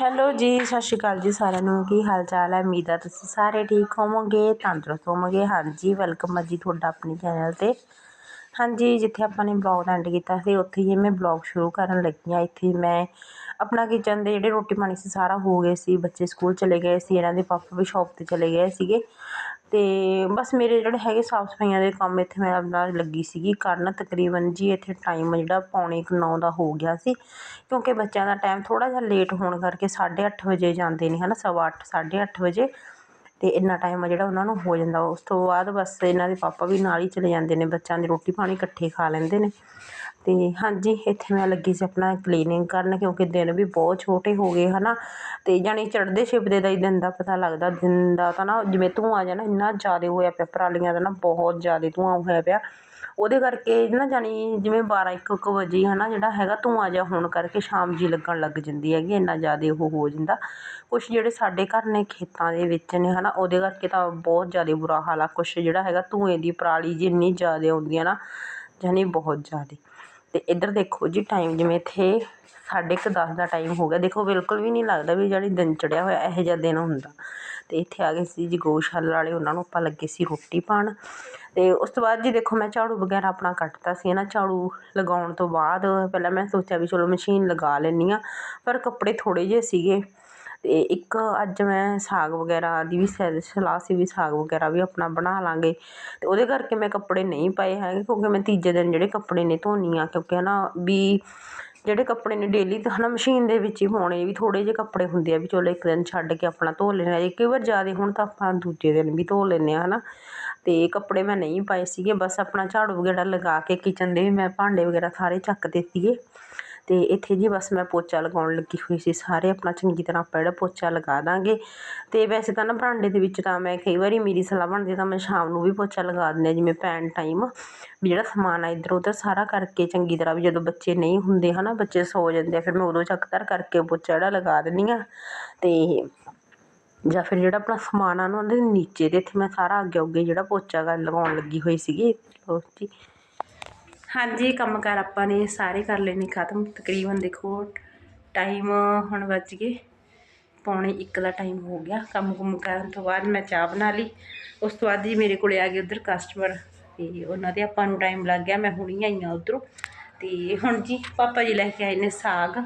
Hello ਜੀ, ਸਤਿ ਸ਼੍ਰੀ ਅਕਾਲ ਜੀ ਸਾਰਿਆਂ ਨੂੰ। ਕੀ ਹਾਲ ਚਾਲ ਹੈ? ਉਮੀਦ ਹੈ ਤੁਸੀਂ ਸਾਰੇ ਠੀਕ ਹੋਵੋਗੇ, ਤੰਦਰੁਸਤ ਹੋਵੋਗੇ। ਹਾਂਜੀ ਵੈਲਕਮ ਹੈ ਜੀ ਤੁਹਾਡਾ ਆਪਣੇ ਚੈਨਲ ਤੇ। ਹਾਂਜੀ, ਜਿੱਥੇ ਆਪਾਂ ਨੇ ਬਲੌਗ ਐਂਡ ਕੀਤਾ ਸੀ, ਉੱਥੇ ਹੀ ਮੈਂ ਬਲੌਗ ਸ਼ੁਰੂ ਕਰਨ ਲੱਗੀ ਹਾਂ। ਇੱਥੇ ਮੈਂ ਆਪਣਾ ਕਿਚਨ ਦੇ ਜਿਹੜੇ ਰੋਟੀ ਪਾਣੀ ਸੀ, ਸਾਰਾ ਹੋ ਗਏ ਸੀ। ਬੱਚੇ ਸਕੂਲ ਚਲੇ ਗਏ ਸੀ, ਇਹਨਾਂ ਦੇ ਪਾਪਾ ਵੀ ਸ਼ੌਪ ਤੇ ਚਲੇ ਗਏ ਸੀਗੇ। ਅਤੇ ਬਸ ਮੇਰੇ ਜਿਹੜੇ ਹੈਗੇ ਸਾਫ਼ ਸਫਾਈਆਂ ਦੇ ਕੰਮ ਇੱਥੇ ਮੈਂ ਆਪਣਾ ਲੱਗੀ ਸੀਗੀ। ਕਰਨ ਤਕਰੀਬਨ ਜੀ ਇੱਥੇ ਟਾਈਮ ਜਿਹੜਾ ਪੌਣੇ ਕੁ ਨੌ ਦਾ ਹੋ ਗਿਆ ਸੀ, ਕਿਉਂਕਿ ਬੱਚਿਆਂ ਦਾ ਟਾਈਮ ਥੋੜ੍ਹਾ ਜਿਹਾ ਲੇਟ ਹੋਣ ਕਰਕੇ 8:30 ਵਜੇ ਜਾਂਦੇ ਨੇ ਹੈ ਨਾ ਸਵਾ ਅੱਠ, ਸਾਢੇ ਅੱਠ ਵਜੇ। ਅਤੇ ਇੰਨਾ ਟਾਈਮ ਆ ਜਿਹੜਾ ਉਹਨਾਂ ਨੂੰ ਹੋ ਜਾਂਦਾ। ਉਸ ਤੋਂ ਬਾਅਦ ਬਸ ਇਹਨਾਂ ਦੇ ਪਾਪਾ ਵੀ ਨਾਲ ਹੀ ਚਲੇ ਜਾਂਦੇ ਨੇ, ਬੱਚਿਆਂ ਦੀ ਰੋਟੀ ਪਾਣੀ ਇਕੱਠੇ ਖਾ ਲੈਂਦੇ ਨੇ। ਅਤੇ ਹਾਂਜੀ, ਇੱਥੇ ਮੈਂ ਲੱਗੀ ਸੀ ਆਪਣਾ ਕਲੀਨਿੰਗ ਕਰਨ ਕਿਉਂਕਿ ਦਿਨ ਵੀ ਬਹੁਤ ਛੋਟੇ ਹੋ ਗਏ ਹੈ ਨਾ ਅਤੇ ਜਾਣੀ ਚੜ੍ਹਦੇ ਛਿਪਦੇ ਦਾ ਹੀ ਦਿਨ ਦਾ ਪਤਾ ਲੱਗਦਾ, ਦਿਨ ਦਾ ਤਾਂ ਨਾ ਜਿਵੇਂ ਧੂੰਆਂ ਜਿਹਾ ਨਾ ਇੰਨਾ ਜ਼ਿਆਦਾ ਹੋਇਆ ਪਿਆ, ਪਰਾਲੀਆਂ ਦਾ ਨਾ ਬਹੁਤ ਜ਼ਿਆਦਾ ਧੂੰਆਂ ਹੋਇਆ ਪਿਆ। ਉਹਦੇ ਕਰਕੇ ਨਾ ਜਾਣੀ ਜਿਵੇਂ 12 ਇੱਕ ਕੁ ਵਜੇ ਨਾ ਜਿਹੜਾ ਹੈਗਾ ਧੂੰਆਂ ਜਿਹਾ ਹੋਣ ਕਰਕੇ ਸ਼ਾਮ ਜੀ ਲੱਗਣ ਲੱਗ ਜਾਂਦੀ ਹੈਗੀ, ਇੰਨਾ ਜ਼ਿਆਦਾ ਉਹ ਹੋ ਜਾਂਦਾ। ਕੁਛ ਜਿਹੜੇ ਸਾਡੇ ਘਰ ਨੇ ਖੇਤਾਂ ਦੇ ਵਿੱਚ ਨੇ ਹੈ ਨਾ ਉਹਦੇ ਕਰਕੇ ਤਾਂ ਬਹੁਤ ਜ਼ਿਆਦਾ ਬੁਰਾ ਹਾਲ ਆ। ਕੁਛ ਜਿਹੜਾ ਹੈਗਾ ਧੂਏ ਦੀ ਪਰਾਲੀ ਜੀ ਇੰਨੀ ਜ਼ਿਆਦਾ ਆਉਂਦੀ ਆ ਨਾ, ਜਾਣੀ ਬਹੁਤ ਜ਼ਿਆਦਾ। ਅਤੇ ਇੱਧਰ ਦੇਖੋ ਜੀ ਟਾਈਮ ਜਿਵੇਂ ਇੱਥੇ ਸਾਢੇ ਕੁ ਦਸ ਦਾ ਟਾਈਮ ਹੋ ਗਿਆ। ਦੇਖੋ ਬਿਲਕੁਲ ਵੀ ਨਹੀਂ ਲੱਗਦਾ ਵੀ ਜਿਹੜੀ ਦਿਨ ਚੜ੍ਹਿਆ ਹੋਇਆ ਇਹੋ ਜਿਹਾ ਦਿਨ ਹੁੰਦਾ। ਅਤੇ ਇੱਥੇ ਆ ਗਏ ਸੀ ਜੀ ਗਊਸ਼ਾਲਾ ਵਾਲੇ, ਉਹਨਾਂ ਨੂੰ ਆਪਾਂ ਲੱਗੇ ਸੀ ਰੋਟੀ ਪਾਉਣ ਅਤੇ ਉਸ ਤੋਂ ਬਾਅਦ ਜੀ ਦੇਖੋ ਮੈਂ ਝਾੜੂ ਵਗੈਰਾ ਆਪਣਾ ਕੱਟਤਾ ਸੀ ਨਾ ਝਾੜੂ ਲਗਾਉਣ ਤੋਂ ਬਾਅਦ ਪਹਿਲਾਂ ਮੈਂ ਸੋਚਿਆ ਵੀ ਚਲੋ ਮਸ਼ੀਨ ਲਗਾ ਲੈਂਦੀ ਹਾਂ। ਪਰ ਕੱਪੜੇ ਥੋੜ੍ਹੇ ਜਿਹੇ ਸੀਗੇ। ਅਤੇ ਇੱਕ ਅੱਜ ਮੈਂ ਸਾਗ ਵਗੈਰਾ ਦੀ ਵੀ ਸੈ- ਸਲਾਹ ਸੀ ਵੀ ਸਾਗ ਵਗੈਰਾ ਵੀ ਆਪਣਾ ਬਣਾ ਲਵਾਂਗੇ ਅਤੇ ਉਹਦੇ ਕਰਕੇ ਮੈਂ ਕੱਪੜੇ ਨਹੀਂ ਪਾਏ ਹੈਗੇ ਕਿਉਂਕਿ ਮੈਂ ਤੀਜੇ ਦਿਨ ਜਿਹੜੇ ਕੱਪੜੇ ਨੇ ਧੋਨੀ ਆ ਕਿਉਂਕਿ ਹੈ ਨਾ ਵੀ ਜਿਹੜੇ ਕੱਪੜੇ ਨੇ ਡੇਲੀ ਤਾਂ ਨਾ ਮਸ਼ੀਨ ਦੇ ਵਿੱਚ ਹੀ ਪਾਉਣੇ, ਵੀ ਥੋੜ੍ਹੇ ਜਿਹੇ ਕੱਪੜੇ ਹੁੰਦੇ ਆ ਵੀ ਚਲੋ ਇੱਕ ਦਿਨ ਛੱਡ ਕੇ ਆਪਣਾ ਧੋ ਲੈਣਾ ਜੇ ਕਈ ਵਾਰ ਜ਼ਿਆਦਾ ਹੋਣ ਤਾਂ ਆਪਾਂ ਦੂਜੇ ਦਿਨ ਵੀ ਧੋ ਲੈਂਦੇ ਹਾਂ ਹੈ ਨਾ ਅਤੇ ਕੱਪੜੇ ਮੈਂ ਨਹੀਂ ਪਾਏ ਸੀਗੇ, ਬਸ ਆਪਣਾ ਝਾੜੂ ਵਗੈਰਾ ਲਗਾ ਕੇ ਕਿਚਨ ਦੇ ਵੀ ਮੈਂ ਭਾਂਡੇ ਵਗੈਰਾ ਸਾਰੇ ਚੱਕਦੇ ਸੀਗੇ। ਅਤੇ ਇੱਥੇ ਜੀ ਬਸ ਮੈਂ ਪੋਚਾ ਲਗਾਉਣ ਲੱਗੀ ਹੋਈ ਸੀ। ਸਾਰੇ ਆਪਣਾ ਚੰਗੀ ਤਰ੍ਹਾਂ ਆਪਾਂ ਜਿਹੜਾ ਪੋਚਾ ਲਗਾ ਦਾਂਗੇ। ਅਤੇ ਵੈਸੇ ਤਾਂ ਨਾ ਬਰਾਂਡੇ ਦੇ ਵਿੱਚ ਤਾਂ ਮੈਂ ਕਈ ਵਾਰੀ ਮੇਰੀ ਸਲਾਹ ਬਣਦੀ ਤਾਂ ਮੈਂ ਸ਼ਾਮ ਨੂੰ ਵੀ ਪੋਚਾ ਲਗਾ ਦਿੰਦੀ ਹਾਂ ਜਿਵੇਂ ਪੈਣ ਟਾਈਮ ਵੀ ਜਿਹੜਾ ਸਮਾਨ ਆ ਇੱਧਰ ਉੱਧਰ ਸਾਰਾ ਕਰਕੇ ਚੰਗੀ ਤਰ੍ਹਾਂ ਵੀ ਜਦੋਂ ਬੱਚੇ ਨਹੀਂ ਹੁੰਦੇ ਹੈ ਨਾ ਬੱਚੇ ਸੌ ਜਾਂਦੇ ਆ, ਫਿਰ ਮੈਂ ਉਦੋਂ ਚੱਕ ਧਰ ਕਰਕੇ ਪੋਚਾ ਜਿਹੜਾ ਲਗਾ ਦਿੰਦੀ ਹਾਂ ਅਤੇ ਜਾਂ ਫਿਰ ਜਿਹੜਾ ਆਪਣਾ ਸਮਾਨ ਆ ਨਾ ਉਹਦੇ ਨੀਚੇ ਦੇ ਇੱਥੇ ਮੈਂ ਸਾਰਾ ਅੱਗੇ ਅੱਗੇ ਜਿਹੜਾ ਪੋਚਾ ਲਗਾਉਣ ਲੱਗੀ ਹੋਈ ਸੀਗੀ। ਹਾਂਜੀ ਕੰਮ ਕਾਰ ਆਪਾਂ ਨੇ ਸਾਰੇ ਕਰ ਲਏ ਨੇ ਖਤਮ। ਤਕਰੀਬਨ ਦੇਖੋ ਟਾਈਮ ਹੁਣ ਵੱਜ ਗਏ। ਪੌਣੇ 1 ਦਾ ਟਾਈਮ ਹੋ ਗਿਆ। ਕੰਮ ਕੁਮ ਕਰਨ ਤੋਂ ਬਾਅਦ ਮੈਂ ਚਾਹ ਬਣਾ ਲਈ। ਉਸ ਤੋਂ ਬਾਅਦ ਜੀ ਮੇਰੇ ਕੋਲੇ ਆ ਗਏ ਉਧਰ ਕਸਟਮਰ ਤੇ ਉਹਨਾਂ ਦੇ ਆਪਾਂ ਨੂੰ ਟਾਈਮ ਲੱਗ ਗਿਆ। ਮੈਂ ਹੁਣੀ ਆਈ ਹਾਂ ਉਧਰੋਂ। ਤੇ ਹੁਣ ਜੀ ਪਾਪਾ ਜੀ ਲੈ ਕੇ ਆਏ ਨੇ ਸਾਗ।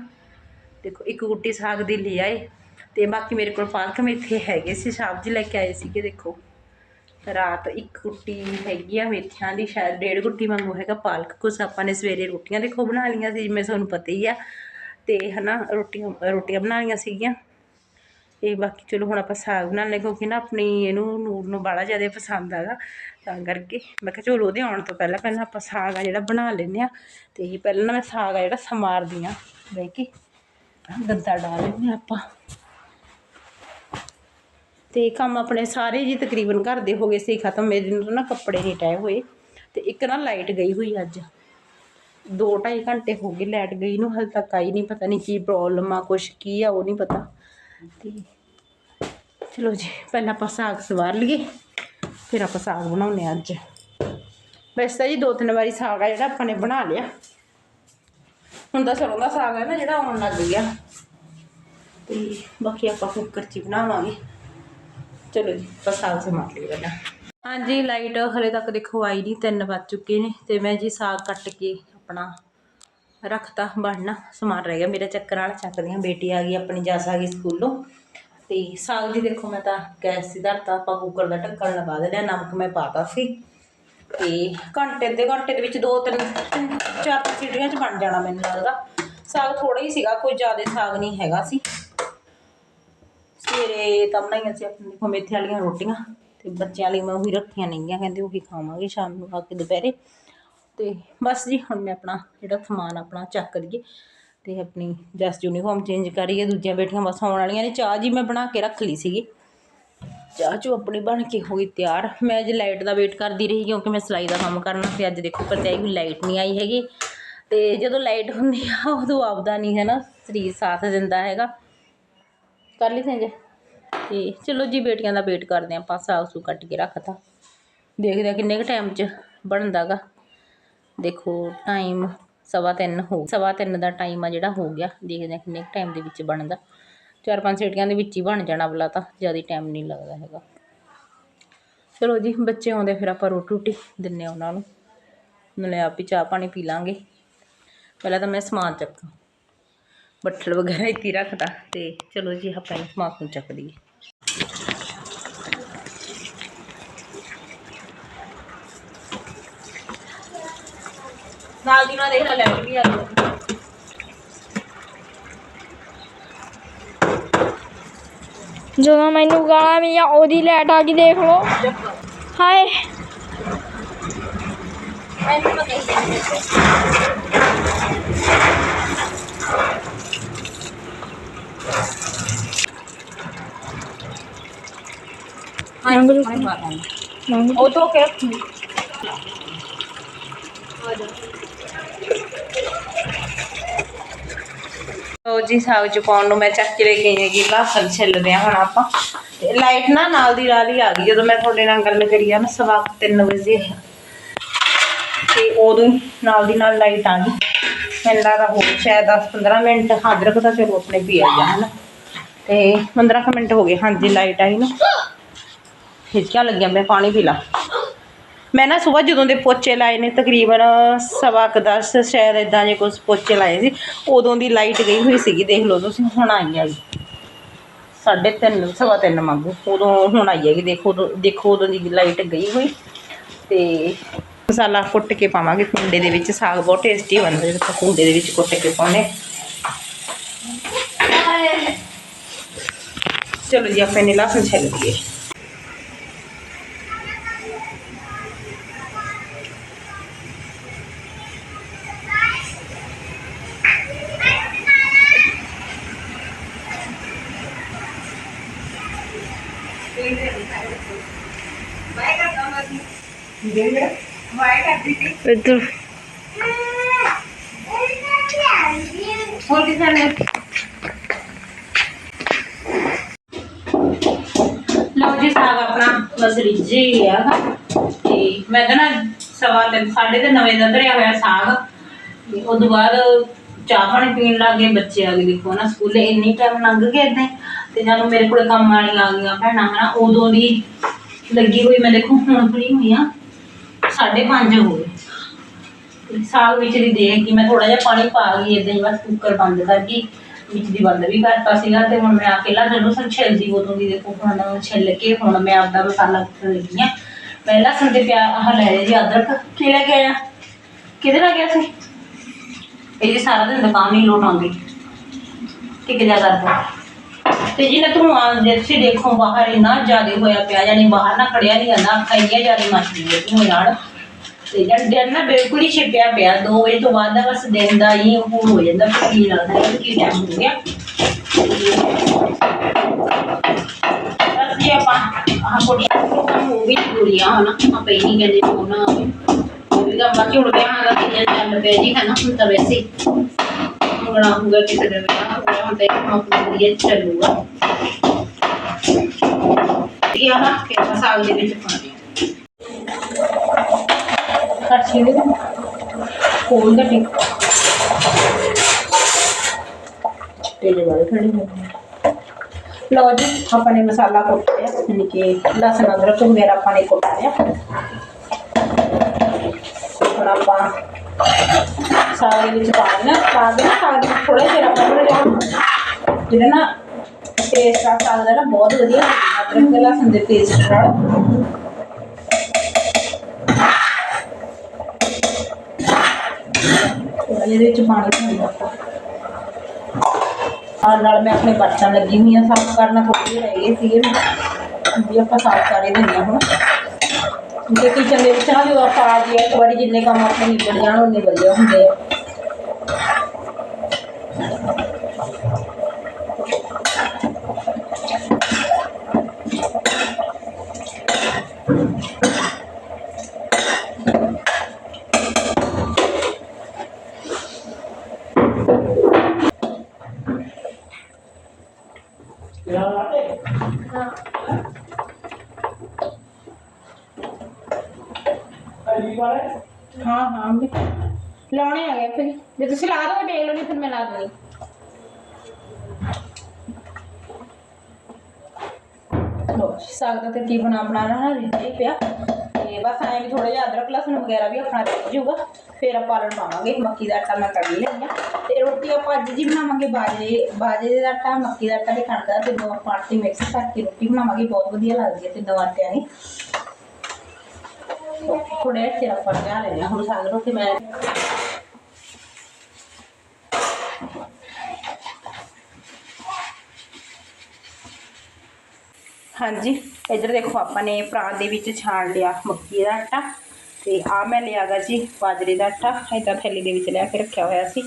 ਦੇਖੋ, ਇੱਕ ਗੁੱਟੀ ਸਾਗ ਦੀ ਲੈ ਆਏ। ਤੇ ਬਾਕੀ ਮੇਰੇ ਕੋਲ ਪਾਲਕ ਮੇਥੇ ਹੈਗੇ ਸੀ। ਸਬਜ਼ੀ ਲੈ ਕੇ ਆਏ ਸੀਗੇ, ਦੇਖੋ। ਰਾਤ ਇੱਕ ਗੁੱਟੀ ਹੈਗੀ ਆ ਮੇਥਿਆਂ ਦੀ, ਸ਼ਾਇਦ ਡੇਢ ਗੁੱਟੀ ਵਾਂਗੂ ਹੈਗਾ, ਪਾਲਕ ਕੁਛ ਆਪਾਂ ਨੇ ਸਵੇਰੇ ਰੋਟੀਆਂ ਦੇਖੋ ਬਣਾ ਲਈਆਂ ਸੀ, ਜਿਵੇਂ ਤੁਹਾਨੂੰ ਪਤਾ ਹੀ ਆ। ਤੇ ਹਨਾ, ਰੋਟੀਆਂ ਰੋਟੀਆਂ ਬਣਾ ਲਈਆਂ ਸੀਗੀਆਂ। ਇਹ ਬਾਕੀ ਚਲੋ ਹੁਣ ਆਪਾਂ ਸਾਗ ਬਣਾ ਲੈ ਕਿਉਂਕਿ ਨਾ ਆਪਣੀ ਇਹਨੂੰ ਨੂਰ ਨੂੰ ਬੜਾ ਜ਼ਿਆਦਾ ਪਸੰਦ ਹੈਗਾ, ਤਾਂ ਕਰਕੇ ਮੈਂ ਕਿਹਾ ਚਲੋ ਉਹਦੇ ਆਉਣ ਤੋਂ ਪਹਿਲਾਂ ਪਹਿਲਾਂ ਆਪਾਂ ਸਾਗ ਆ ਜਿਹੜਾ ਬਣਾ ਲੈਂਦੇ ਆ ਤੇ ਪਹਿਲਾਂ ਨਾ ਮੈਂ ਸਾਗ ਆ ਜਿਹੜਾ ਸਮਾਰਦੀ ਆ ਬਹਿ ਕੇ ਗੰਦਾ ਡਾਲ ਲੈਂਦੇ ਹਾਂ ਆਪਾਂ। ਤੇ ਕੰਮ ਆਪਣੇ ਸਾਰੇ ਜੀ ਤਕਰੀਬਨ ਘਰ ਦੇ ਹੋ ਗਏ ਸੀ, ਖਤਮ। ਮੇਰੇ ਨੂੰ ਨਾ ਕੱਪੜੇ ਨਹੀਂ ਟਾਏ ਹੋਏ ਤੇ ਇੱਕ ਨਾ ਲਾਈਟ ਗਈ ਹੋਈ ਅੱਜ। 2.5 ਘੰਟੇ ਹੋ ਗਏ ਲਾਈਟ ਗਈ ਨੂੰ, ਹਾਲੇ ਤੱਕ ਆਈ ਨਹੀਂ, ਪਤਾ ਨਹੀਂ ਕੀ ਪ੍ਰੋਬਲਮ ਆ, ਕੁਛ ਕੀ ਆ, ਉਹ ਨਹੀਂ ਪਤਾ। ਤੇ ਚਲੋ ਜੀ, ਪਹਿਲਾਂ ਆਪਾਂ ਸਾਗ ਸਵਾਰ ਲਈਏ, ਫਿਰ ਆਪਾਂ ਸਾਗ ਬਣਾਉਂਦੇ ਹਾਂ ਅੱਜ। ਵੈਸੇ ਤਾਂ ਜੀ ਦੋ ਤਿੰਨ ਵਾਰੀ ਸਾਗ ਆ ਜਿਹੜਾ ਆਪਾਂ ਨੇ ਬਣਾ ਲਿਆ। ਹੁਣ ਤਾਂ ਸਰੋਂ ਦਾ ਸਾਗ ਹੈ ਨਾ, ਜਿਹੜਾ ਆਉਣ ਲੱਗ ਗਿਆ। ਤੇ ਬਾਕੀ ਆਪਾਂ ਕੁੱਕਰ 'ਚ ਹੀ ਬਣਾਵਾਂਗੇ। ਚਲੋ ਜੀ ਆਪਾਂ ਸਾਗ ਸਮਾਰ ਲਈ ਪਹਿਲਾਂ। ਹਾਂਜੀ, ਲਾਈਟ ਹਲੇ ਤੱਕ ਦੇਖੋ ਆਈ ਨਹੀਂ 3 ਵੱਜ ਚੁੱਕੇ ਨੇ ਤੇ ਮੈਂ ਜੀ ਸਾਗ ਕੱਟ ਕੇ ਆਪਣਾ ਰੱਖਤਾ, ਬਣਨਾ ਸਮਾਨ ਰਹਿ ਗਿਆ ਮੇਰਾ ਚੱਕਰ ਵਾਲਾ ਚੱਕਦੀਆਂ ਬੇਟੀ ਆ ਗਈ ਆਪਣੀ ਜਾ ਆ ਸਕੂਲੋਂ। ਤੇ ਸਾਗ ਜੀ ਦੇਖੋ ਮੈਂ ਤਾਂ ਗੈਸ ਦੀ ਧਰਤਾ, ਆਪਾਂ ਕੁੱਕਰ ਦਾ ਢੱਕਣ ਲਗਾ ਦੇਣਾ ਨਮਕ ਮੈਂ ਪਾਤਾ ਸੀ। ਤੇ ਘੰਟੇ ਦੇ ਘੰਟੇ ਦੇ ਵਿੱਚ ਦੋ, ਤਿੰਨ ਚਾਰ ਪੰਜ ਸੀਟੀਆਂ ਚ ਬਣ ਜਾਣਾ ਮੈਨੂੰ ਲੱਗਦਾ। ਸਾਗ ਥੋੜਾ ਹੀ ਸੀਗਾ, ਕੋਈ ਜ਼ਿਆਦਾ ਸਾਗ ਨਹੀਂ ਹੈਗਾ ਸੀ। ਸਵੇਰੇ ਤਾਂ ਬਣਾਈਆਂ ਸੀ ਆਪਣੇ ਦੇਖੋ ਮੇਥੇ ਵਾਲੀਆਂ ਰੋਟੀਆਂ ਤੇ ਬੱਚਿਆਂ ਲਈ ਮੈਂ ਉਹੀ ਰੱਖੀਆਂ ਨੇਗੀਆਂ, ਕਹਿੰਦੇ ਉਹੀ ਖਾਵਾਂਗੇ ਸ਼ਾਮ ਨੂੰ ਆ ਕੇ ਦੁਪਹਿਰੇ। ਤੇ ਬਸ ਜੀ, ਹੁਣ ਮੈਂ ਆਪਣਾ ਜਿਹੜਾ ਸਮਾਨ ਆਪਣਾ ਚੱਕ ਲਈਏ ਤੇ ਆਪਣੀ ਜਸ ਯੂਨੀਫਾਰਮ ਚੇਂਜ ਕਰੀਏ, ਦੂਜੀਆਂ ਬੇਟੀਆਂ ਬਸ ਆਉਣ ਵਾਲੀਆਂ ਨੇ। ਚਾਹ ਜੀ ਮੈਂ ਬਣਾ ਕੇ ਰੱਖ ਲਈ ਸੀਗੀ। ਚਾਹ ਚੋ ਆਪਣੀ ਬਣ ਕੇ ਹੋ ਗਈ ਤਿਆਰ। ਮੈਂ ਅੱਜ ਲਾਈਟ ਦਾ ਵੇਟ ਕਰਦੀ ਰਹੀ ਕਿਉਂਕਿ ਮੈਂ ਸਿਲਾਈ ਦਾ ਕੰਮ ਕਰਨਾ ਤੇ ਅੱਜ ਦੇਖੋ ਪਰਚਾਈ ਵੀ ਲਾਈਟ ਨਹੀਂ ਆਈ ਹੈਗੀ। ਤੇ ਜਦੋਂ ਲਾਈਟ ਹੁੰਦੀ ਆ, ਉਦੋਂ ਆਪਦਾ ਨਹੀਂ ਹੈ ਨਾ, ਸਰੀਰ ਸਾਥ ਦਿੰਦਾ ਹੈਗਾ। ਕਰ ਲਈ ਸੰਜੇ? ਤੇ ਚਲੋ ਜੀ ਬੇਟੀਆਂ ਦਾ ਵੇਟ ਕਰਦੇ ਆਪਾਂ ਸਾਗ ਸੂ ਕੱਟ ਕੇ ਰੱਖਤਾ ਦੇਖਦੇ ਆ ਕਿੰਨੇ ਕੁ ਟਾਈਮ 'ਚ ਬਣਦਾਗਾ ਦੇਖੋ ਟਾਈਮ ਸਵਾ ਤਿੰਨ ਹੋ, ਸਵਾ ਤਿੰਨ ਦਾ ਟਾਈਮ ਆ ਜਿਹੜਾ ਹੋ ਗਿਆ। ਦੇਖਦੇ ਹਾਂ ਕਿੰਨੇ ਕੁ ਟਾਈਮ ਦੇ ਵਿੱਚ ਬਣਦਾ। ਚਾਰ ਪੰਜ ਸੀਟੀਆਂ ਦੇ ਵਿੱਚ ਹੀ ਬਣ ਜਾਣਾ ਬਲਾ ਤਾਂ, ਜ਼ਿਆਦਾ ਟਾਈਮ ਨਹੀਂ ਲੱਗਦਾ ਹੈਗਾ। ਚਲੋ ਜੀ, ਬੱਚੇ ਆਉਂਦੇ ਫਿਰ ਆਪਾਂ ਰੋਟੀ ਰੋਟੀ ਦਿੰਨੇ ਆ ਉਹਨਾਂ ਨੂੰ। ਨਾਲੇ ਆਪ ਹੀ ਚਾਹ ਪਾਣੀ ਪੀ ਲਾਂਗੇ। ਪਹਿਲਾਂ ਤਾਂ ਮੈਂ ਸਮਾਨ ਚੱਕਾਂ। ਬੱਠਲ ਵਗੈਰਾ ਇੱਥੇ ਹੀ ਰੱਖਦਾ ਤੇ ਚਲੋ ਜੀ ਆਪਾਂ ਇਹ ਸਮਾਨ ਨੂੰ ਚੱਕ ਦਈਏ। ਨਾਲ ਦੀ ਨਾਲ ਦੇਖ ਲੈ ਲੈਟ ਵੀ ਆ ਗਈ ਜਦੋਂ ਮੈਨੂੰ ਗਾਲਾਂ ਮੀਆਂ ਉਹਦੀ ਲਾਈਟ ਆ ਗਈ ਦੇਖ ਲਓ। ਹਾਏ। ਮੈਨੂੰ ਤਾਂ ਕਹੀ ਮੰਗ ਲਓ। ਹਾਂ ਲੋ ਜੀ ਸਾਗ ਚ ਪਾਉਣ ਨੂੰ ਮੈਂ ਚੱਕ ਕੇ ਲੈ ਕੇ ਆਈ ਹੈਗੀ ਲਸਣ ਛਿੱਲਦੇ ਆ ਹੁਣ ਆਪਾਂ ਤੇ ਲਾਈਟ ਨਾ ਨਾਲ ਦੀ ਨਾਲ ਹੀ ਆ ਗਈ ਜਦੋਂ ਮੈਂ ਤੁਹਾਡੇ ਨਾਲ ਗੱਲ ਕਰੀ ਆ ਨਾ ਸਵਾ 3 ਵਜੇ ਤੇ ਉਦੋਂ ਹੀ ਨਾਲ ਦੀ ਨਾਲ ਲਾਈਟ ਆ ਗਈ ਮੈਨੂੰ ਲੱਗਦਾ ਹੋ ਸ਼ਾਇਦ 10-15 ਮਿੰਟ ਅਦਰਕ ਤਾਂ ਚਲੋ ਆਪਣੇ ਪੀ ਆ ਗਿਆ ਹਨਾ ਤੇ 15 ਕੁ ਮਿੰਟ ਹੋ ਗਏ ਹਾਂਜੀ ਲਾਈਟ ਆਈ ਨਾ ਹਿਚਕੀਆਂ ਲੱਗੀਆਂ ਮੈਂ, ਪਾਣੀ ਪੀ ਲਾ। ਮੈਂ ਨਾ ਸਵੇਰ ਜਦੋਂ ਦੇ ਪੋਚੇ ਲਾਏ ਨੇ, ਤਕਰੀਬਨ ਸਵਾ ਕੁ ਦਸ, ਸ਼ਾਇਦ ਇਦਾਂ ਜੇ ਕੁਝ ਪੋਚੇ ਲਾਏ ਸੀ, ਉਦੋਂ ਦੀ ਲਾਈਟ ਗਈ ਹੋਈ ਸੀਗੀ, ਦੇਖ ਲਓ ਤੁਸੀਂ, ਹੁਣ ਆਈ ਹੈਗੀ ਸਾਢੇ ਤਿੰਨ, ਸਵਾ ਤਿੰਨ ਮੰਗੋ ਉਦੋਂ ਹੁਣ ਆਈ ਹੈਗੀ, ਦੇਖੋ ਦੇਖੋ ਉਦੋਂ ਦੀ ਲਾਈਟ ਗਈ ਹੋਈ। ਤੇ ਮਸਾਲਾ ਕੁੱਟ ਕੇ ਪਾਵਾਂਗੇ, ਕੁੰਡੇ ਦੇ ਵਿੱਚ ਸਾਗ ਬਹੁਤ ਟੇਸਟੀ ਬਣਦਾ ਜਦੋਂ ਆਪਾਂ ਕੁੰਡੇ ਦੇ ਵਿੱਚ ਕੁੱਟ ਕੇ ਪਾਉਂਦੇ। ਚਲੋ ਜੀ, ਆਪਾਂ ਨੇ ਲਸਣ ਛਿੱਲ ਲਈਏ। ਇੱਧਰ ਹੋਰ ਕੀ ਕਰਨਾ ਲਓ ਜੀ ਸਾਗ ਆਪਣਾ ਬਸ ਰਿੱਝੇ ਹੀ ਆ ਤੇ ਮੈਂ ਤਾਂ ਨਾ ਸਵਾ ਤਿੰਨ, ਸਾਢੇ ਤੇ ਨਵੇਂ ਦਾ ਧਰਿਆ ਹੋਇਆ ਸਾਗ। ਤੇ ਉਸ ਬਾਅਦ ਚਾਹ ਪਾਣੀ ਪੀਣ ਲੱਗ ਗਏ ਬੱਚੇ ਆ ਗਏ ਦੇਖੋ ਨਾ ਸਕੂਲੇ ਇੰਨੀ ਟਾਈਮ ਲੰਘ ਗਿਆ ਏਦਾਂ ਤੇ ਜਦੋਂ ਮੇਰੇ ਕੋਲ ਕੰਮ ਵਾਲੀਆਂ ਆ ਗਈਆਂ ਭੈਣਾਂ ਹਨਾ, ਉਦੋਂ ਦੀ ਲੱਗੀ ਹੋਈ ਮੈਂ ਦੇਖੋ, ਹੁਣ ਫਰੀ ਹੋਈ ਆ ਸਾਢੇ ਪੰਜ ਹੋ ਗਏ। ਸਾਗ ਵਿੱਚ ਦੀ ਦੇਖ ਕੇ ਮੈਂ ਥੋੜਾ ਜਿਹਾ ਪਾਣੀ ਪਾ ਗਈ ਇਦਾਂ ਹੀ ਬਸ ਕੁੱਕਰ ਬੰਦ ਕਰ ਗਈ। ਵਿੱਚ ਦੀ ਬੰਦ ਵੀ ਕਰਤਾ ਸੀਗਾ ਤੇ ਹੁਣ ਮੈਂ ਆ ਜਦੋਂ ਸਨ ਛਿਲਦੀ ਉਦੋਂ ਦੀ ਦੇਖੋ, ਹੁਣ ਛਿੱਲ ਕੇ ਹੁਣ ਮੈਂ ਆਪਦਾ ਮਸਾਲਾ ਕੁੱਟਣ ਲੱਗੀ ਆ ਪਹਿਲਾਂ ਲਸਣ ਤੇ ਪਿਆ, ਆਹ ਲੈ ਜੀ ਅਦਰਕ। ਕੀ ਲੈ ਕੇ ਆਇਆ? ਕਿਹਦੇ ਨਾਲ ਗਿਆ ਸੀ? ਇਹ ਜੀ ਸਾਰਾ ਦਿਨ ਦੁਕਾਨ ਹੀ ਲੋਟ ਆਉਂਦੀ ਟਿਕ ਜਾ ਕਰਦਾ? ਤੇ ਜੀ ਨਾ ਤੂੰ ਆ ਤੁਸੀਂ ਦੇਖੋ ਬਾਹਰ ਇੰਨਾ ਜ਼ਿਆਦਾ ਹੋਇਆ ਪਿਆ ਜਾਨੀ ਬਾਹਰ ਨਾ ਖੜਿਆ ਨਹੀਂ ਜਾਂਦਾ ਅੱਖਾਂ ਇੰਨੀਆਂ ਜ਼ਿਆਦਾ ਮੱਚਦੀ ਹੈ ਤੂੰ ਨਾਲ ਤੇ ਜਦ ਦਿਨ ਨਾ ਬਿਲਕੁਲ ਹੀ ਛਿਪਿਆ ਪਿਆ 2 ਵਜੇ ਤੋਂ ਬਾਅਦ ਦਾ ਬਸ ਦਿਨ ਦਾ ਹੀ ਉਹ ਹੋ ਜਾਂਦਾ ਫਿਰ ਕੀ ਲੱਗਦਾ ਹੈ ਕਿ ਟਾਈਮ ਹੋ ਗਿਆ। ਬਸ ਜੀ ਆਪਾਂ ਆਹ ਕੋਟੀਆਂ ਕੰਮ ਹੋ ਵੀ ਕੁੜੀਆਂ, ਹਨਾ, ਆਪਾਂ ਇਹ ਨਹੀਂ ਕਹਿੰਦੇ ਕਿ ਉਹਨਾਂ ਉਹ ਵੀ ਕੰਮ ਬਾਕੀ ਹੁਣ ਵਿਆਹਾਂ ਦਾ ਸੀਜ਼ਨ ਚੱਲ ਪਿਆ ਜੀ, ਹਨਾ, ਹੁਣ ਤਾਂ ਵੈਸੇ ਹੀ ਮੰਗਣਾ ਹੋਊਗਾ ਕਿਸੇ ਦੇ ਵਿਆਹ ਹੋਇਆ ਹੁਣ ਤਾਂ ਇਹ ਕੰਮ ਵਧੀਆ ਚੱਲੂਗਾ। ਇਹ ਆਹ ਫਿਰ ਆਪਾਂ ਸਾਗ ਦੇ ਵਿੱਚ ਪਾਣੀ ਕੱਟ ਛੇੜੇ ਦੇ ਕੋਲ ਦਾ ਟਿਕ ਤੇਰੇ ਵਾਲੇ ਖੜੇ ਹੋ ਗਏ ਲਓ ਜੀ ਆਪਾਂ ਨੇ ਮਸਾਲਾ ਕੁੱਟ ਲਿਆ ਯਾਨੀ ਕਿ ਲਸਣ ਅਦਰਕ ਵਗੈਰਾ ਆਪਾਂ ਨੇ ਕੁੱਟ ਲਿਆ ਹੁਣ ਆਪਾਂ ਸਾਗ ਦੇ ਵਿੱਚ ਪਾ ਦੇਣਾ। ਪਾ ਦੇਣਾ ਸਾਗ ਦੇ ਥੋੜਾ ਜਿਹਾ ਆਪਾਂ ਥੋੜਾ ਜਿਹਾ ਜਿਹੜਾ ਨਾ ਟੇਸਟ ਆ ਸਾਗ ਦਾ ਬਹੁਤ ਵਧੀਆ ਅਦਰਕ ਤੇ ਲਸਣ ਦੇ ਪੇਸਟ ਨਾਲ ਥੋੜ੍ਹਾ ਜਿਹਾ ਇਹਦੇ ਵਿੱਚ ਪਾਣੀ ਪਾਉਂਦਾ ਆਪਾਂ। ਨਾਲ ਨਾਲ ਮੈਂ ਆਪਣੇ ਬਰਤਨ ਲੱਗੀ ਹੋਈ ਆ ਸਾਫ਼ ਕਰਨਾ ਥੋੜੀ ਜਿਹੀ ਰਹਿ ਗਏ ਸੀਗੇ ਵੀ। ਆਪਾਂ ਸਾਫ਼ ਕਰੇ ਦਿੰਦੇ ਹਾਂ ਹੁਣ। ਜੇ ਕਿਚਨ ਦੇ ਵਿੱਚ ਨਾ ਜਦੋਂ ਆਪਾਂ ਆ ਜਾਈਏ, ਇੱਕ ਵਾਰੀ ਜਿੰਨੇ ਕੰਮ ਆਪਣੇ ਨਿਬੜ ਜਾਣ ਉਹਨੇ ਵਧੀਆ ਹੁੰਦੇ ਆ। ਹਾਂ ਹਾਂ ਲਾਉਣੇ ਆ ਗਏ ਫਿਰ ਜੇ ਤੁਸੀਂ ਲਾ ਦੋਗੇ ਦੇਖ ਲਓ ਨਹੀਂ ਫਿਰ ਮੈਂ ਲਾ ਦੂੰਗੀ ਲੋ ਸਾਗ ਦਾ ਤੇ ਕੀ ਬਣਾ ਬਣਾਣਾ ਨਾ ਇਹ ਪਿਆ। ਤੇ ਬਸ ਐਂ ਵੀ ਥੋੜਾ ਜਿਹਾ ਅਦਰਕ, ਲਸਣ ਵਗੈਰਾ ਵੀ ਆਪਣਾ ਰਹਿ ਜਾਊਗਾ। ਫਿਰ ਆਪਾਂ ਪਾਲਣ ਪਾਵਾਂਗੇ, ਮੱਕੀ ਦਾ ਆਟਾ ਮੈਂ ਕੱਢ ਲਈ ਤੇ ਰੋਟੀ ਆਪਾਂ ਅੱਜ ਜੀ ਬਣਾਵਾਂਗੇ ਬਾਜਰੇ। ਬਾਜਰੇ ਦਾ ਆਟਾ, ਮੱਕੀ ਦਾ ਆਟਾ ਤੇ ਕਣਕ ਦਾ ਤੇ ਦੋ ਆਪਾਂ ਆਟੇ ਮਿਕਸ ਕਰਕੇ ਰੋਟੀ ਬਣਾਵਾਂਗੇ। ਬਹੁਤ ਵਧੀਆ ਲੱਗਦੀ ਹੈ ਤੇ ਦੋ ਆਟਿਆਂ ਦੀ। ਥੋੜੇ ਚਿਰ ਆਪਾਂ ਬਣਾ ਲੈਣੇ ਹੁਣ ਸਾਗ ਰੋਟੀ ਮੈਂ ਹਾਂਜੀ, ਇੱਧਰ ਦੇਖੋ ਆਪਾਂ ਨੇ ਪਰਾਤ ਦੇ ਵਿੱਚ ਛਾਣ ਲਿਆ ਮੱਕੀ ਦਾ ਆਟਾ ਤੇ ਆ ਮੈਂ ਲਿਆ ਗਾ ਜੀ ਬਾਜਰੇ ਦਾ ਆਟਾ ਇੱਦਾਂ ਥੈਲੀ ਦੇ ਵਿੱਚ ਲਿਆ ਕੇ ਰੱਖਿਆ ਹੋਇਆ ਸੀ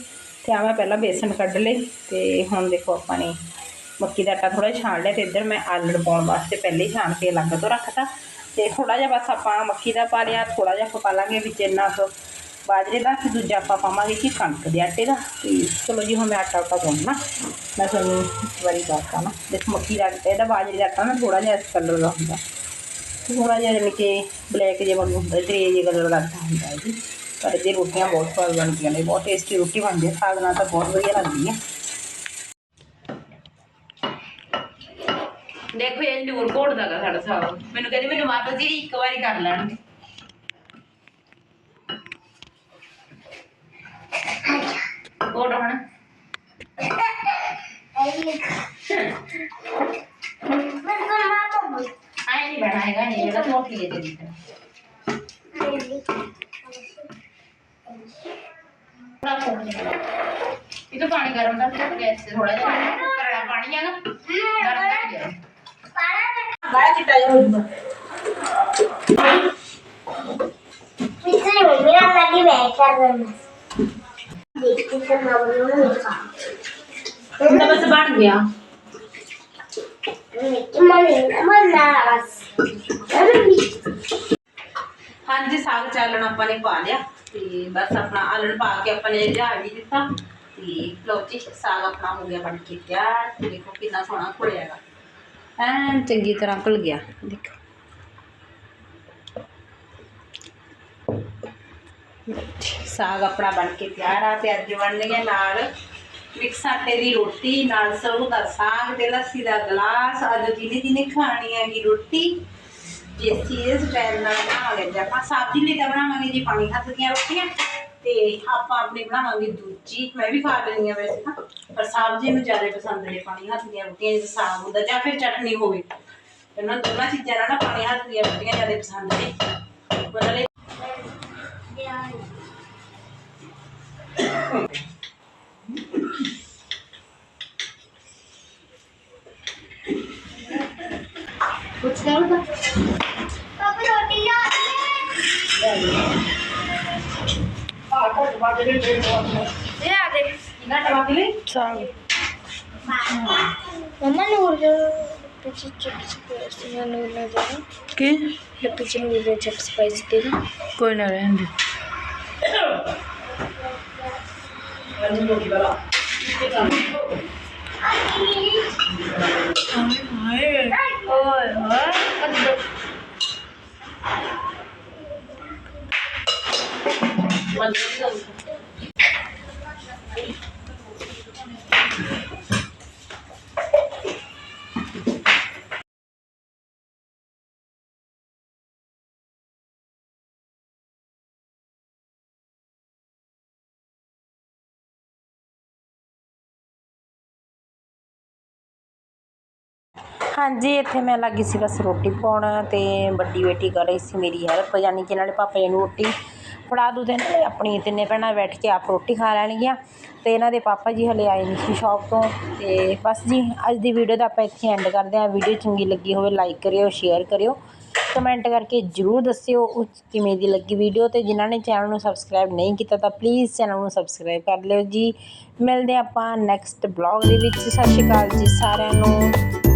ਤੇ ਆ ਮੈਂ ਪਹਿਲਾਂ ਬੇਸਨ ਕੱਢ ਲਈ ਤੇ ਹੁਣ ਦੇਖੋ ਆਪਾਂ ਨੇ ਮੱਕੀ ਦਾ ਆਟਾ ਥੋੜਾ ਛਾਣ ਲਿਆ ਤੇ ਇੱਧਰ ਮੈਂ ਆਲਣ ਪਾਉਣ ਵਾਸਤੇ ਪਹਿਲੇ ਛਾਣ ਕੇ ਅਲੱਗ ਤੋਂ ਰੱਖਤਾ ਤੇ ਥੋੜਾ ਜਿਹਾ ਬਸ ਆਪਾਂ ਮੱਕੀ ਦਾ ਪਾ ਲਿਆ ਥੋੜਾ ਜਿਹਾ ਆਪਾਂ ਪਾ ਲਾਂਗੇ ਵਿੱਚ ਇੰਨਾ ਕੁ ਬਾਜਰੇ ਦਾ ਤੇ ਦੂਜਾ ਆਪਾਂ ਪਾਵਾਂਗੇ ਕਿ ਕਣਕ ਦੇ ਆਟੇ ਦਾ। ਤੇ ਚਲੋ ਜੀ ਹੁਣ ਮੈਂ ਆਟਾ ਉਟਾ ਗੁੰਨਣਾ ਮੈਂ ਤੁਹਾਨੂੰ ਇੱਕ ਵਾਰੀ ਦੱਸਦਾ ਨਾ ਦੇਖੋ ਮੱਕੀ ਦਾ ਇਹਦਾ ਬਾਜਰੇ ਦਾ ਆਟਾ ਨਾ ਥੋੜਾ ਜਿਹਾ ਇਸ ਕਲਰ ਦਾ ਹੁੰਦਾ। ਥੋੜਾ ਜਿਹਾ ਜਿਵੇਂ ਕਿ ਬਲੈਕ ਜਿਹਾ ਵਾਂਗੂ ਹੁੰਦਾ ਗ੍ਰੇ ਜਿਹੇ ਕਲਰ ਦਾ ਆਟਾ ਹੁੰਦਾ ਹੈ ਜੀ। ਪਰ ਇਹ ਰੋਟੀਆਂ ਬਹੁਤ ਸਵਾਦ ਬਣਦੀਆਂ ਨੇ, ਬਹੁਤ ਟੇਸਟੀ ਰੋਟੀ ਬਣਦੀ ਹੈ। ਸਾਗ ਨਾਲ ਤਾਂ ਬਹੁਤ ਵਧੀਆ ਲੱਗਦੀ ਹੈ। ਦੇਖੋ ਇਹ ਨੂਰ ਘੋੜਦਾ ਗਾ ਸਾਡਾ ਸਾਗ। ਮੈਨੂੰ ਕਹਿੰਦੇ ਮੈਨੂੰ ਮਾਤਾ ਜੀ ਇੱਕ ਵਾਰੀ ਕਰ ਲੈਣਗੇ। ਘੋੜ ਹੁਣ ਆਏ ਨਹੀਂ ਬਣਾਏਗਾ ਨਹੀਂ ਜਿਹੜਾ ਮੋਟੀ ਦੇ ਦੇ ਇਹ ਤਾਂ ਪਾਣੀ ਗਰਮ ਕਰਕੇ ਗੈਸ ਤੇ ਥੋੜਾ ਜਿਹਾ ਕਰੜਾ ਪਾਣੀ ਆ ਨਾ ਗਰਮ ਕਰ ਗਿਆ ਬੜਾ ਚਿੱਟਾ ਜਿਹਾ ਹੋ ਜੂਗਾ ਹੁਣ ਤਾਂ ਬਸ ਬਣ ਗਿਆ। ਹਾਂਜੀ, ਸਾਗ ਚਾਲਣ ਆਪਾਂ ਨੇ ਪਾ ਲਿਆ ਤੇ ਬਸ ਆਪਣਾ ਆਲਣ ਪਾ ਕੇ ਆਪਾਂ ਨੇ ਲਿਆ ਵੀ ਦਿੱਤਾ। ਤੇ ਲਓ ਜੀ, ਸਾਗ ਆਪਣਾ ਹੋ ਗਿਆ ਬਣ ਕੇ ਤਿਆਰ। ਤੇ ਦੇਖੋ ਕਿੰਨਾ ਸੋਹਣਾ ਘੁਲਿਆ ਐਨ ਚੰਗੀ ਤਰ੍ਹਾਂ ਘੁਲ ਗਿਆ, ਦੇਖੋ। ਸਾਗ ਆਪਣਾ ਬਣ ਕੇ ਤਿਆਰ ਆ ਤੇ ਅੱਜ ਬਣ ਨਾਲ ਮਿਕਸ ਆਟੇ ਦੀ ਰੋਟੀ, ਨਾਲ ਸਰੋਂ ਦਾ ਸਾਗ ਤੇ ਲੱਸੀ ਦਾ ਗਲਾਸ। ਅੱਜ ਜਿਹਨੇ ਜਿਹਨੇ ਖਾਣੀ ਹੈਗੀ ਰੋਟੀ ਜਿਸ ਚੀਜ਼ ਸਟਾਈਲ ਨਾਲ ਬਣਾਵਾਂਗੇ ਜੇ ਆਪਾਂ ਸਬਜ਼ੀ ਲਈ ਤਾਂ ਬਣਾਵਾਂਗੇ ਜੀ, ਪਾਣੀ ਹੱਥ ਦੀਆਂ ਰੋਟੀਆਂ। ਤੇ ਆਪਾਂ ਆਪਣੀ ਬਣਾਵਾਂਗੇ ਦੂਜੀ, ਮੈਂ ਵੀ ਖਾ ਲੈਂਦੀ ਹਾਂ ਵੈਸੇ ਤਾਂ। ਪਰ ਸਬਜ਼ੀ ਨੂੰ ਜ਼ਿਆਦਾ ਪਸੰਦ ਨੇ ਪਾਣੀ ਹੱਥ ਦੀਆਂ ਰੋਟੀਆਂ ਜਿਵੇਂ ਸਾਗ ਹੁੰਦਾ ਜਾਂ ਫਿਰ ਚਟਨੀ ਹੋਵੇ। ਇਹਨਾਂ ਦੋਨਾਂ ਚੀਜ਼ਾਂ ਨਾਲ ਪਾਣੀ ਹੱਥ ਦੀਆਂ ਰੋਟੀਆਂ ਜ਼ਿਆਦਾ ਪਸੰਦ ਨੇ। ਉਹਨਾਂ ਲਈ ਕੁਛ ਕਰੋ ਤਾਂ ਲਿਆ ਦੇ ਕਿੰਨਾ ਟਮਾ ਕੇ ਲਈ ਸਾਗ ਮਮਾ ਨੂਰ ਜੋ ਪਿੱਛੇ ਚਿਪਸ ਪਾਈ ਸੀ ਨੂਰ ਨੇ ਦੇ ਕੀ ਇਹ ਪਿੱਛੇ ਨੂਰ ਦੇ ਚਿਪਸ ਪਾਈ ਸੀ ਦੇ ਕੋਈ ਹਾਂਜੀ, ਇੱਥੇ ਮੈਂ ਲੱਗੀ ਸੀ ਬਸ ਰੋਟੀ ਪਾਉਣ ਅਤੇ ਵੱਡੀ ਬੇਟੀ ਕਰ ਰਹੀ ਸੀ ਮੇਰੀ ਹੈਲਪ ਯਾਨੀ ਕਿ ਇਹਨਾਂ ਨੇ ਪਾਪਾ ਜੀ ਨੂੰ ਰੋਟੀ ਫੜਾ ਦੂ ਦੇ ਨਾਲੇ ਆਪਣੀ ਤਿੰਨੇ ਭੈਣਾਂ ਬੈਠ ਕੇ ਆਪ ਰੋਟੀ ਖਾ ਲੈਣਗੀਆਂ। ਅਤੇ ਇਹਨਾਂ ਦੇ ਪਾਪਾ ਜੀ ਹਲੇ ਆਏ ਨਹੀਂ ਸੀ ਸ਼ਾਪ ਤੋਂ। ਅਤੇ ਬਸ ਜੀ, ਅੱਜ ਦੀ ਵੀਡੀਓ ਦਾ ਆਪਾਂ ਇੱਥੇ ਐਂਡ ਕਰਦੇ ਹਾਂ। ਵੀਡੀਓ ਚੰਗੀ ਲੱਗੀ ਹੋਵੇ ਲਾਈਕ ਕਰਿਓ ਸ਼ੇਅਰ ਕਰਿਓ। ਕਮੈਂਟ ਕਰਕੇ ਜਰੂਰ ਦੱਸਿਓ ਉਹ ਕਿਵੇਂ ਦੀ ਲੱਗੀ ਵੀਡੀਓ ਤੇ। ਜਿਨ੍ਹਾਂ ਨੇ ਚੈਨਲ ਨੂੰ ਸਬਸਕ੍ਰਾਈਬ ਨਹੀਂ ਕੀਤਾ ਤਾਂ ਪਲੀਜ਼ ਚੈਨਲ ਨੂੰ ਸਬਸਕ੍ਰਾਈਬ ਕਰ ਲਿਓ ਜੀ। ਮਿਲਦੇ ਹਾਂ ਆਪਾਂ ਨੈਕਸਟ ਬਲੌਗ ਦੇ ਵਿੱਚ। ਸਤਿ ਸ਼੍ਰੀ ਅਕਾਲ ਜੀ ਸਾਰਿਆਂ ਨੂੰ।